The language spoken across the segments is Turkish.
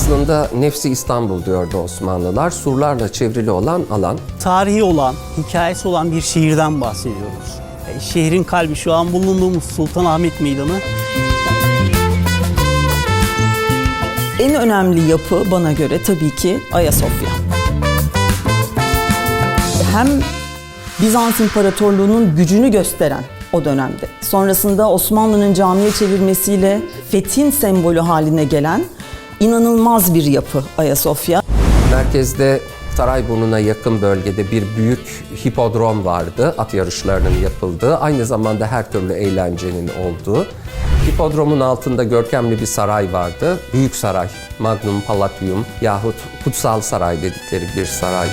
Aslında nefsi İstanbul diyordu Osmanlılar. Surlarla çevrili olan alan. Tarihi olan, hikayesi olan bir şehirden bahsediyoruz. E, Şehrin kalbi şu an bulunduğumuz Sultanahmet Meydanı. En önemli yapı bana göre tabii ki Ayasofya. Hem Bizans İmparatorluğu'nun gücünü gösteren o dönemde. Sonrasında Osmanlı'nın camiye çevirmesiyle fethin sembolü haline gelen inanılmaz bir yapı Ayasofya. Merkezde Sarayburnu'na yakın bölgede bir büyük hipodrom vardı. At yarışlarının yapıldığı, aynı zamanda her türlü eğlencenin olduğu. Hipodromun altında görkemli bir saray vardı. Büyük saray, Magnum Palatium yahut Kutsal Saray dedikleri bir saray.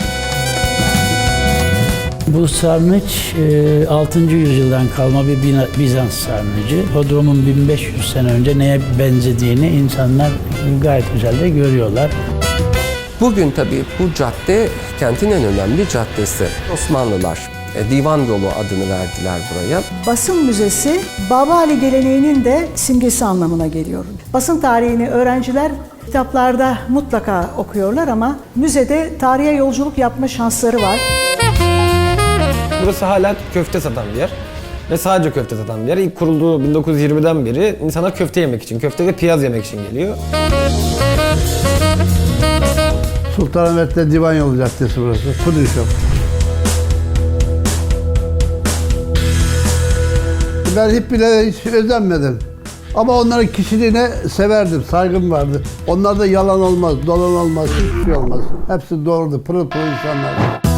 Bu sarnıç e, 6. yüzyıldan kalma bir Bizans sarnıcı. Hodrom'un 1500 sene önce neye benzediğini insanlar gayet güzel de görüyorlar. Bugün tabii bu cadde kentin en önemli caddesi. Osmanlılar e, Divan Yolu adını verdiler buraya. Basın müzesi Babali geleneğinin de simgesi anlamına geliyor. Basın tarihini öğrenciler kitaplarda mutlaka okuyorlar ama müzede tarihe yolculuk yapma şansları var. Burası hala köfte satan bir yer. Ve sadece köfte satan bir yer. İlk kurulduğu 1920'den beri insanlar köfte yemek için, köfte ve piyaz yemek için geliyor. Sultanahmet'te Divan Yolu Caddesi burası. Puding Shop. Ben hippilere hiç özenmedim. Ama onların kişiliğine severdim, saygım vardı. Onlarda yalan olmaz, dolan olmaz, hiçbir şey olmaz. Hepsi doğrudur, pırıl pırıl insanlar.